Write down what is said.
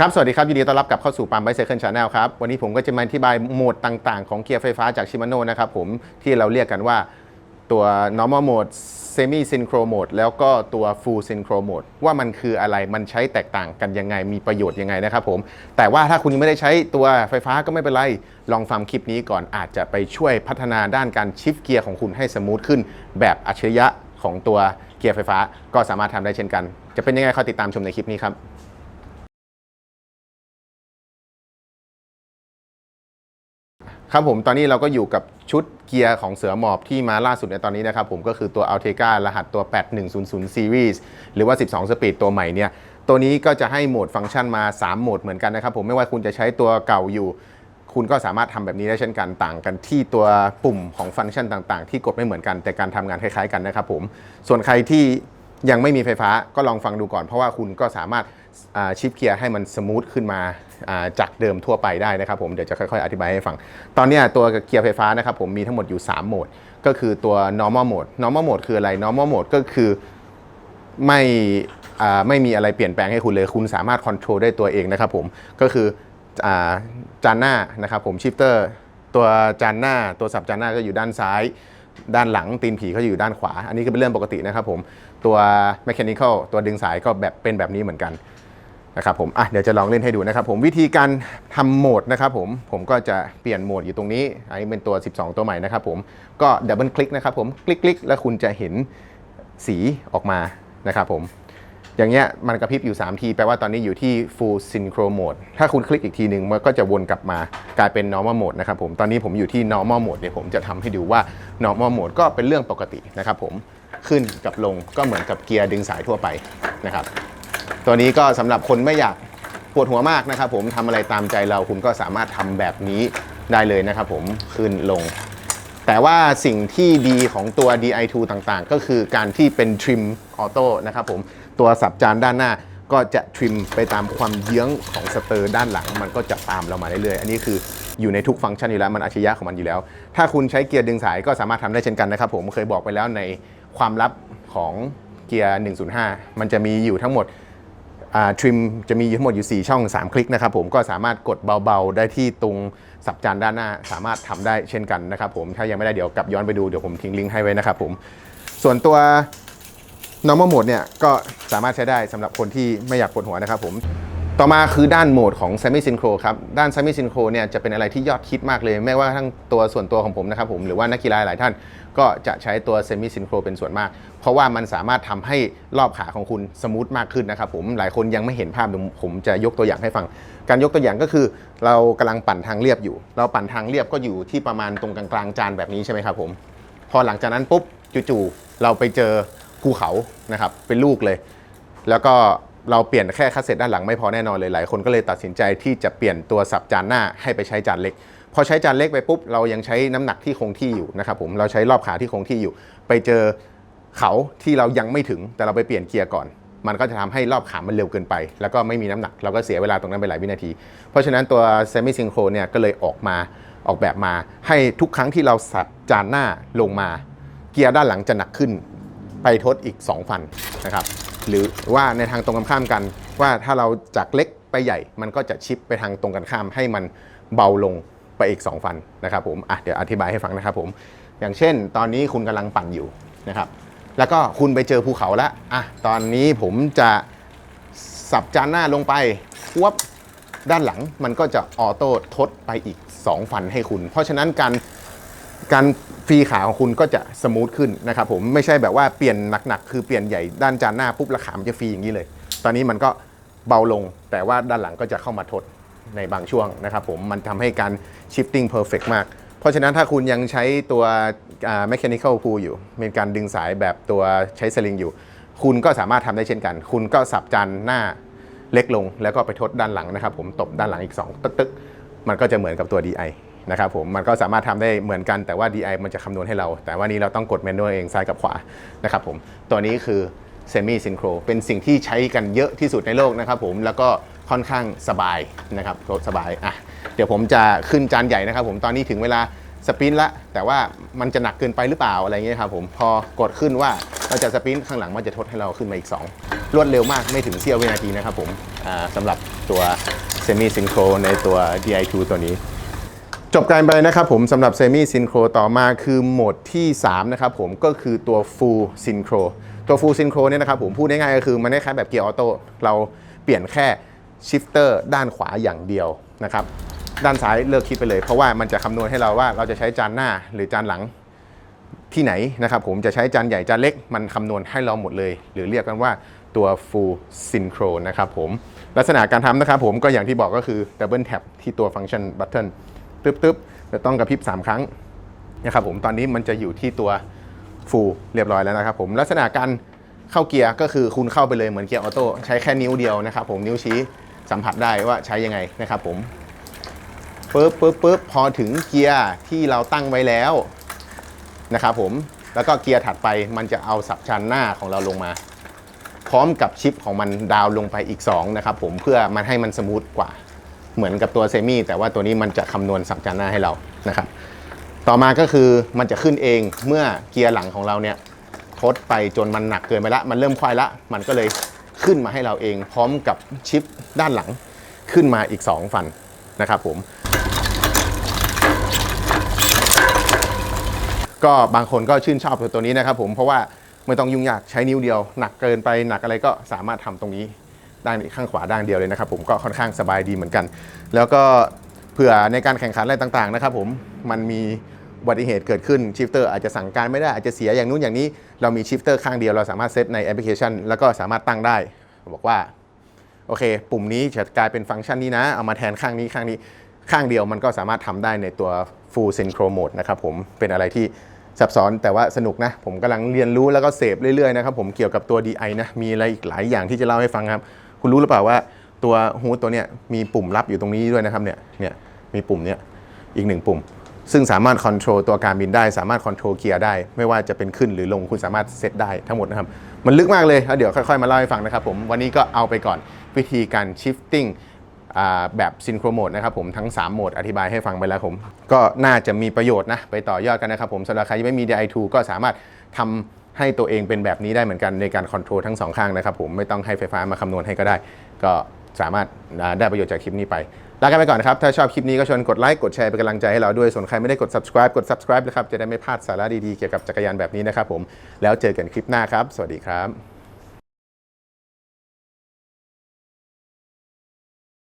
ครับ สวัสดีครับ ยินดีต้อนรับกลับเข้าสู่ปั๊มไบเซ c คิลชาแนลครับ วันนี้ผมก็จะมาอธิบายโหมดต่างๆ ของเกียร์ไฟฟ้าจากชิมาโน่นะครับผม ที่เราเรียกกันว่าตัว normal mode semi synchro mode แล้วก็ตัว full synchro mode ว่ามันคืออะไรมันใช้แตกต่างกันยังไงมีประโยชน์ยังไงนะครับผม แต่ว่าถ้าคุณยังไม่ได้ใช้ตัวไฟฟ้าก็ไม่เป็นไร ลองฟังคลิปนี้ก่อนอาจจะไปช่วยพัฒนาด้านการชิฟเกียร์ของคุณให้สมูทขึ้น แบบอัจฉริยะของตัวเกียร์ไฟฟ้า ก็สามารถทำได้เช่นกัน จะเป็นยังไงคอยติดตามชมในคลิปนี้ครับ ครับผมตอนนี้เราก็อยู่กับชุดเกียร์ของเสือหมอบที่มาล่าสุดในตอนนี้นะครับผมก็คือตัว Altega รหัสตัว 8100 Series หรือว่า 12 สปีดตัวใหม่เนี่ยตัวนี้ก็จะให้โหมดฟังก์ชันมา 3 โหมดเหมือนกันนะครับผมไม่ว่าคุณจะใช้ตัวเก่าอยู่ คุณก็สามารถทำแบบนี้ได้เช่นกันต่างกันที่ตัวปุ่มของฟังก์ชันต่างๆ ที่กดไม่เหมือนกันแต่การทำงานคล้ายๆกันนะครับผมส่วนใครที่ ยังไม่มีไฟฟ้าก็ลองฟังดูก่อน เพราะว่าคุณก็สามารถชิปเกียร์ให้มันสมูทขึ้นมาจากเดิมทั่วไปได้นะครับผมเดี๋ยวจะค่อยๆ อธิบายให้ฟัง ตอนนี้ตัวเกียร์ไฟฟ้านะครับผมมีทั้งหมดอยู่ 3 โหมด ก็คือตัว normal mode normal mode คืออะไร normal mode ก็คือไม่ไม่มีอะไรเปลี่ยนแปลงให้คุณเลย คุณสามารถค o n t r o l ได้ตัวเองนะครับผมก็คือจานหน้านะครับผมชิปเตอร์ตัวจานหน้า ตัวสับจานหน้าก็อยู่ด้านซ้าย ด้านหลังตีนผีก็อยู่ด้านขวา อันนี้ก็เป็นเรื่องปกตินะครับผม ตัว mechanical ตัวดึงสายก็แบบเป็นแบบนี้เหมือนกันนะครับผมอะเดี๋ยวจะลองเล่นให้ดูนะครับผมวิธีการทำโหมดนะครับผมผมก็จะเปลี่ยนโหมดอยู่ตรงนี้ อันนี้เป็นตัว 12 ตัวใหม่นะครับผมก็ดับเบิลคลิกนะครับผมคลิกๆแล้วคุณจะเห็นสีออกมานะครับผมอย่างเงี้ยมันกระพริบอยู่ 3 ที แปลว่าตอนนี้อยู่ที่ full synchro mode ถ้าคุณคลิกอีกทีหนึ่งมันก็จะวนกลับมากลายเป็น normal mode นะครับผมตอนนี้ผมอยู่ที่ normal mode เดี๋ยวผมจะทำให้ดูว่า normal mode ก็เป็นเรื่องปกตินะครับผม ขึ้นกับลงก็เหมือนกับเกียร์ดึงสายทั่วไปนะครับ ตัวนี้ก็สำหรับคนไม่อยากปวดหัวมากนะครับ ผมทำอะไรตามใจเราคุณก็สามารถทำแบบนี้ได้เลยนะครับ ผมขึ้นลง แต่ว่าสิ่งที่ดีของตัว DI2 ต่างๆ ก็คือการที่เป็น trim auto นะครับผมตัวสับจานด้านหน้าก็จะ trim ไปตามความเยื้องของสเตอร์ด้านหลัง มันก็จะตามเรามาเรื่อยๆ อันนี้คืออยู่ในทุกฟังก์ชันอยู่แล้ว มันอัจฉริยะของมันอยู่แล้ว ถ้าคุณใช้เกียร์ดึงสายก็สามารถทำได้เช่นกันนะครับผมเคยบอกไปแล้วใน ความลับของเกียร์ 105 มันจะมีอยู่ทั้งหมดทริมจะมีทั้งหมดอยู่ 4 ช่อง 3 คลิกนะครับผมก็สามารถกดเบาๆ ได้ที่ตรงสับจานด้านหน้า สามารถทำได้เช่นกันนะครับผมถ้ายังไม่ได้เดี๋ยวกลับย้อนไปดูเดี๋ยวผมทิ้งลิงก์ให้ไว้นะครับผมส่วนตัว normal mode เนี่ยก็สามารถใช้ได้สำหรับคนที่ไม่อยากปวดหัวนะครับผมต่อมาคือด้านโหมดของ Semi Synchro ครับ ด้าน Semi Synchro เนี่ยจะเป็นอะไรที่ยอดฮิตมากเลย ไม่ว่าทั้งตัวส่วนตัวของผมนะครับผมหรือว่านักกีฬาหลายท่าน ก็จะใช้ตัว Semi Synchro เป็นส่วนมาก เพราะว่ามันสามารถทำให้รอบขาของคุณสมูทมากขึ้นนะครับผมหลายคนยังไม่เห็นภาพผมจะยกตัวอย่างให้ฟัง การยกตัวอย่างก็คือ เรากำลังปั่นทางเรียบอยู่ เราปั่นทางเรียบก็อยู่ที่ประมาณตรงกลางๆจานแบบนี้ใช่ไหมครับผมพอหลังจากนั้นปุ๊บจู่ๆเราไปเจอภูเขานะครับเป็นลูกเลย แล้วก็เราเปลี่ยนแค่คัสเซ็ตด้านหลังไม่พอแน่นอนเลยหลายคนก็เลยตัดสินใจที่จะเปลี่ยนตัวสับจานหน้าให้ไปใช้จานเล็ก พอใช้จานเล็กไปปุ๊บเรายังใช้น้ำหนักที่คงที่อยู่นะครับผมเราใช้รอบขาที่คงที่อยู่ ไปเจอเขาที่เรายังไม่ถึงแต่เราไปเปลี่ยนเกียร์ก่อน มันก็จะทำให้รอบขามันเร็วเกินไป แล้วก็ไม่มีน้ำหนัก เราก็เสียเวลาตรงนั้นไปหลายวินาที เพราะฉะนั้นตัว semi synchro เนี่ยก็เลยออกมาออกแบบมา ให้ทุกครั้งที่เราสับจานหน้าลงมา เกียร์ด้านหลังจะหนักขึ้น ไปทดอีก2ฟันนะครับหรือว่าในทางตรงกันข้ามกัน ว่าถ้าเราจากเล็กไปใหญ่ มันก็จะชิปไปทางตรงกันข้ามให้มันเบาลง ไปอีก 2 ฟันนะครับผมอะเดี๋ยวอธิบายให้ฟังนะครับผมอย่างเช่น ตอนนี้คุณกำลังปั่นอยู่นะครับแล้วก็คุณไปเจอภูเขาแล้วอะตอนนี้ผมจะสับจานหน้าลงไปวบด้านหลังมันก็จะออโต้ทดไปอีก 2 ฟันให้คุณ เพราะฉะนั้นการการฟรีขาของคุณก็จะสมูทขึ้นนะครับผมไม่ใช่แบบว่าเปลี่ยนหนักๆคือเปลี่ยนใหญ่ด้านจานหน้าปุ๊บแล้วขามนจะฟรีอย่างนี้เลย ตอนนี้มันก็เบาลงแต่ว่าด้านหลังก็จะเข้ามาทด ในบางช่วงนะครับผมมันทำให้การ shifting perfect มาก เพราะฉะนั้นถ้าคุณยังใช้ตัว mechanical pull อยู่เป็นการดึงสายแบบตัวใช้สลิงอยู่ คุณก็สามารถทำได้เช่นกัน คุณก็สับจานหน้าเล็กลง แล้วก็ไปทดด้านหลังนะครับผมตบด้านหลังอีกสองตึกตึกๆ มันก็จะเหมือนกับตัว DI นะครับผมมันก็สามารถทำได้เหมือนกันแต่ว่า DI มันจะคำนวณให้เรา แต่ว่านี้เราต้องกดแมนนวลเองซ้ายกับขวานะครับผมตัวนี้คือ Semi Synchro เป็นสิ่งที่ใช้กันเยอะที่สุดในโลกนะครับผมแล้วก็ ค่อนข้างสบายนะครับสบายอะเดี๋ยวผมจะขึ้นจานใหญ่นะครับ ผมตอนนี้ถึงเวลาสปินละแต่ว่ามันจะหนักเกินไปหรือเปล่าอะไรเงี้ยครับผมพอกดขึ้นว่าเราจะสปินข้างหลังมันจะทดให้เราขึ้นมาอีก 2 รวดเร็วมากไม่ถึงเสี้ยววินาทีนะครับผมอ่าสำหรับตัวเซมิซินโครในตัว DI2 ตัวนี้ จบการไปนะครับผมสำหรับเซมิซินโครต่อมาคือโหมดที่ 3 นะครับผมก็คือตัว Full Synchro ตัว Full Synchro เนี่ยนะครับผมพูดง่ายๆก็คือมันคล้ายแบบเกียร์ออโต้เราเปลี่ยนแค่ ชิฟเตอร์ด้านขวาอย่างเดียวนะครับด้านซ้ายเลิกคิดไปเลย เพราะว่ามันจะคำนวณให้เราว่าเราจะใช้จานหน้าหรือจานหลังที่ไหนนะครับผมจะใช้จานใหญ่จานเล็กมันคำนวณให้เราหมดเลย หรือเรียกกันว่าตัว Full Synchro นะครับผมลักษณะการทำนะครับผมก็อย่างที่บอกก็คือ Double Tap ที่ตัวฟังก์ชัน Button ตึ๊บตึ๊บจะต้องกระพริบ 3 ครั้งนะครับผมตอนนี้มันจะอยู่ที่ตัว Full เรียบร้อยแล้วนะครับผมลักษณะการเข้าเกียร์ก็คือคุณเข้าไปเลยเหมือนเกียร์ออโต้ใช้แค่นิ้วเดียวนะครับผมนิ้วชี้ สัมผัสได้ว่าใช้ยังไงนะครับผมปึ๊บปึ๊บปึ๊บพอถึงเกียร์ที่เราตั้งไว้แล้วนะครับผมแล้วก็เกียร์ถัดไปมันจะเอาสับชันหน้าของเราลงมา พร้อมกับชิปของมันดาวลงไปอีก 2 นะครับผมเพื่อมันให้มันสมูทกว่า เหมือนกับตัวเซมิแต่ว่าตัวนี้มันจะคำนวณสับชันหน้าให้เรานะครับ ต่อมาก็คือมันจะขึ้นเองเมื่อเกียร์หลังของเราเนี่ยทดไปจนมันหนักเกินไปละ มันเริ่มควายละ มันก็เลย ขึ้นมาให้เราเอง พร้อมกับชิปด้านหลังขึ้นมาอีก 2 ฟันนะครับผม ก็บางคนก็ชื่นชอบตัวนี้นะครับผมเพราะว่าไม่ต้องยุ่งยากใช้นิ้วเดียว หนักเกินไปหนักอะไรก็สามารถทำตรงนี้ด้านข้างขวาด้านเดียวเลยนะครับผมก็ค่อนข้างสบายดีเหมือนกัน แล้วก็เผื่อในการแข่งขันอะไรต่างๆนะครับผมมันมี อุบัติเหตุเกิดขึ้นชิฟเตอร์อาจจะสั่งการไม่ได้อาจจะเสียอย่างนู้นอย่างนี้ เรามีชิฟเตอร์ข้างเดียวเราสามารถเซตในแอปพลิเคชัน แล้วก็สามารถตั้งได้ บอกว่าโอเค ปุ่มนี้จะกลายเป็นฟังก์ชันนี้นะ เอามาแทนข้างนี้ข้างนี้ข้างเดียวมันก็สามารถทำได้ในตัว full synchro mode นะครับผมเป็นอะไรที่ซับซ้อนแต่ว่าสนุกนะ ผมกำลังเรียนรู้แล้วก็เสพเรื่อยๆนะครับผมเกี่ยวกับตัว DI นะมีอะไรอีกหลายอย่างที่จะเล่าให้ฟังครับ คุณรู้หรือเปล่าว่าตัวฮูดตัวเนี้ยมีปุ่มลับอยู่ตรงนี้ด้วยนะครับเนี่ยเนี่ยมีปุ่มเนี้ยอีกหนึ่งปุ่ม ซึ่งสามารถคอนโทรลตัวการบินได้ สามารถคอนโทรลเกียร์ได้ ไม่ว่าจะเป็นขึ้นหรือลงคุณสามารถเซตได้ทั้งหมดนะครับ มันลึกมากเลยแล้วเดี๋ยวค่อยๆ มาเล่าให้ฟังนะครับผมวันนี้ก็เอาไปก่อนวิธีการ shifting อ่าแบบซินโครโหมดนะครับผมทั้ง 3 โหมดอธิบายให้ฟังไปแล้วผม ก็น่าจะมีประโยชน์นะ ไปต่อยอดกันนะครับผมสำหรับใครที่ไม่มี DI2 ก็สามารถทำให้ตัวเองเป็นแบบนี้ได้เหมือนกันในการคอนโทรลทั้งสองข้างนะครับผมไม่ต้องให้ไฟฟ้ามาคำนวณให้ก็ได้ ก็ สามารถได้ประโยชน์จากคลิปนี้ไปลากันไปก่อนนะครับ ถ้าชอบคลิปนี้ก็ชวนกดไลค์ กดแชร์เป็นกำลังใจให้เราด้วย ส่วนใครไม่ได้กด subscribe กด subscribe นะครับ จะได้ไม่พลาดสาระดีๆ เกี่ยวกับจักรยานแบบนี้นะครับผม แล้วเจอกันคลิปหน้าครับ สวัสดีครับ